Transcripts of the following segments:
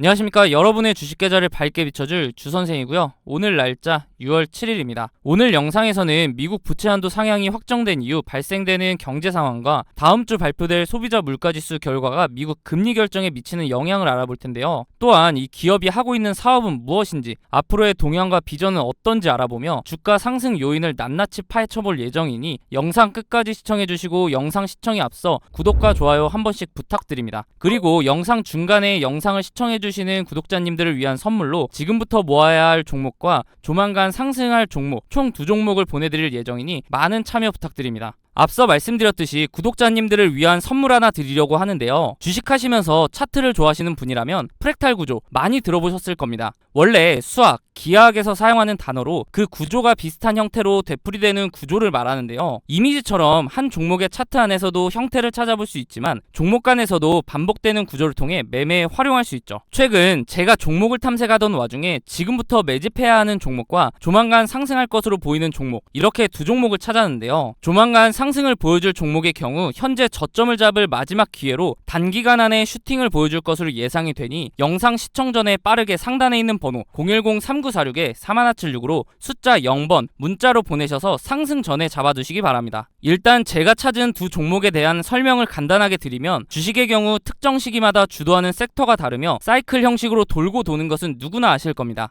안녕하십니까. 여러분의 주식 계좌를 밝게 비춰줄 주선생이고요. 오늘 날짜 6월 7일입니다. 오늘 영상에서는 미국 부채 한도 상향이 확정된 이후 발생되는 경제 상황과 다음 주 발표될 소비자 물가지수 결과가 미국 금리 결정에 미치는 영향을 알아볼 텐데요. 또한 이 기업이 하고 있는 사업은 무엇인지 앞으로의 동향과 비전은 어떤지 알아보며 주가 상승 요인을 낱낱이 파헤쳐볼 예정이니 영상 끝까지 시청해주시고 영상 시청에 앞서 구독과 좋아요 한 번씩 부탁드립니다. 그리고 영상 중간에 영상을 시청해주시 는 구독자님들을 위한 선물로 지금부터 모아야 할 종목과 조만간 상승할 종목 총 두 종목을 보내드릴 예정이니 많은 참여 부탁드립니다. 앞서 말씀드렸듯이 구독자님들을 위한 선물 하나 드리려고 하는데요. 주식하시면서 차트를 좋아하시는 분이라면 프랙탈 구조 많이 들어보셨을 겁니다. 원래 수학, 기하학에서 사용하는 단어로 그 구조가 비슷한 형태로 되풀이되는 구조를 말하는데요. 이미지처럼 한 종목의 차트 안에서도 형태를 찾아볼 수 있지만 종목 간에서도 반복되는 구조를 통해 매매에 활용할 수 있죠. 최근 제가 종목을 탐색하던 와중에 지금부터 매집해야 하는 종목과 조만간 상승할 것으로 보이는 종목 이렇게 두 종목을 찾았는데요. 조만간 상승을 보여줄 종목의 경우 현재 저점을 잡을 마지막 기회로 단기간 안에 슈팅을 보여줄 것으로 예상이 되니 영상 시청 전에 빠르게 상단에 있는 번호 010-3946에 4176으로 숫자 0번 문자로 보내셔서 상승 전에 잡아두시기 바랍니다. 일단 제가 찾은 두 종목에 대한 설명을 간단하게 드리면 주식의 경우 특정 시기마다 주도하는 섹터가 다르며 사이클 형식으로 돌고 도는 것은 누구나 아실 겁니다.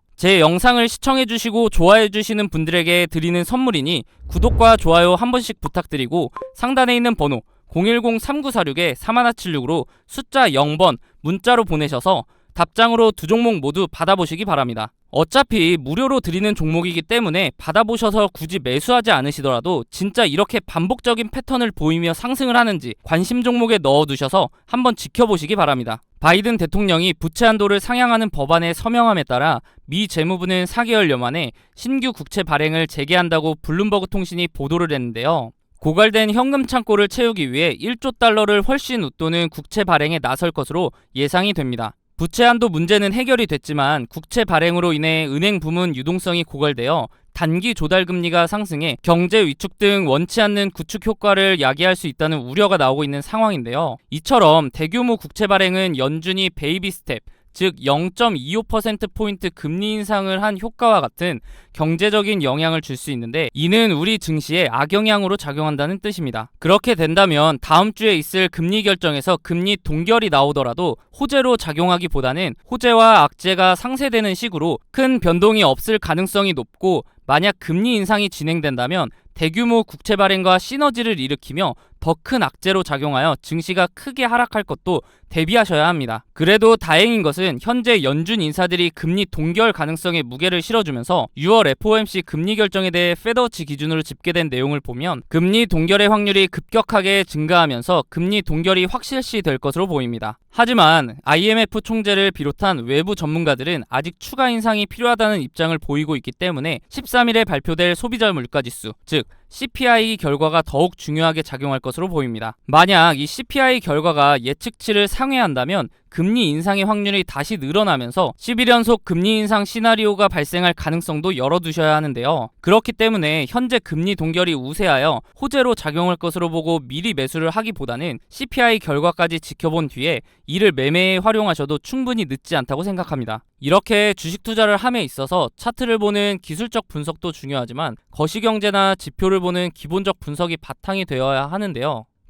제 영상을 시청해주시고 좋아해주시는 분들에게 드리는 선물이니 구독과 좋아요 한 번씩 부탁드리고 상단에 있는 번호 010-3946-3176으로 숫자 0번 문자로 보내셔서 답장으로 두 종목 모두 받아보시기 바랍니다. 어차피 무료로 드리는 종목이기 때문에 받아보셔서 굳이 매수하지 않으시더라도 진짜 이렇게 반복적인 패턴을 보이며 상승을 하는지 관심 종목에 넣어두셔서 한번 지켜보시기 바랍니다. 바이든 대통령이 부채 한도를 상향하는 법안에 서명함에 따라 미 재무부는 4개월여 만에 신규 국채 발행을 재개한다고 블룸버그 통신이 보도를 했는데요. 고갈된 현금 창고를 채우기 위해 1조 달러를 훨씬 웃도는 국채 발행에 나설 것으로 예상이 됩니다. 부채 한도 문제는 해결이 됐지만 국채 발행으로 인해 은행 부문 유동성이 고갈되어 단기 조달 금리가 상승해 경제 위축 등 원치 않는 구축 효과를 야기할 수 있다는 우려가 나오고 있는 상황인데요. 이처럼 대규모 국채 발행은 연준이 베이비 스텝 즉 0.25%포인트 금리 인상을 한 효과와 같은 경제적인 영향을 줄 수 있는데 이는 우리 증시에 악영향으로 작용한다는 뜻입니다. 그렇게 된다면 다음 주에 있을 금리 결정에서 금리 동결이 나오더라도 호재로 작용하기보다는 호재와 악재가 상쇄되는 식으로 큰 변동이 없을 가능성이 높고 만약 금리 인상이 진행된다면 대규모 국채 발행과 시너지를 일으키며 더 큰 악재로 작용하여 증시가 크게 하락할 것도 대비하셔야 합니다. 그래도 다행인 것은 현재 연준 인사들이 금리 동결 가능성에 무게를 실어주면서 6월 FOMC 금리 결정에 대해 페더치 기준으로 집계된 내용을 보면 금리 동결의 확률이 급격하게 증가하면서 금리 동결이 확실시 될 것으로 보입니다. 하지만 IMF 총재를 비롯한 외부 전문가들은 아직 추가 인상이 필요하다는 입장을 보이고 있기 때문에 13일에 발표될 소비자 물가지수, 즉 CPI 결과가 더욱 중요하게 작용할 것 으로 보입니다. 만약 이 CPI 결과가 예측치를 상회한다면 금리 인상의 확률이 다시 늘어나면서 11연속 금리 인상 시나리오가 발생할 가능성도 열어두셔야 하는데요. 그렇기 때문에 현재 금리 동결이 우세하여 호재로 작용할 것으로 보고 미리 매수를 하기보다는 CPI 결과까지 지켜본 뒤에 이를 매매에 활용하셔도 충분히 늦지 않다고 생각합니다. 이렇게 주식 투자를 함에 있어서 차트를 보는 기술적 분석도 중요하지만 거시경제나 지표를 보는 기본적 분석이 바탕이 되어야 하는데요.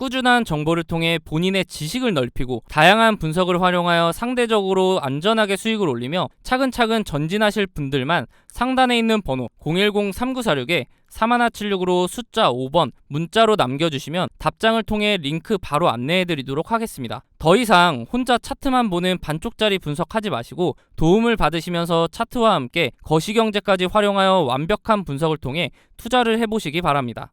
꾸준한 정보를 통해 본인의 지식을 넓히고 다양한 분석을 활용하여 상대적으로 안전하게 수익을 올리며 차근차근 전진하실 분들만 상단에 있는 번호 010-3946에 3176으로 숫자 5번 문자로 남겨주시면 답장을 통해 링크 바로 안내해드리도록 하겠습니다. 더 이상 혼자 차트만 보는 반쪽짜리 분석하지 마시고 도움을 받으시면서 차트와 함께 거시경제까지 활용하여 완벽한 분석을 통해 투자를 해보시기 바랍니다.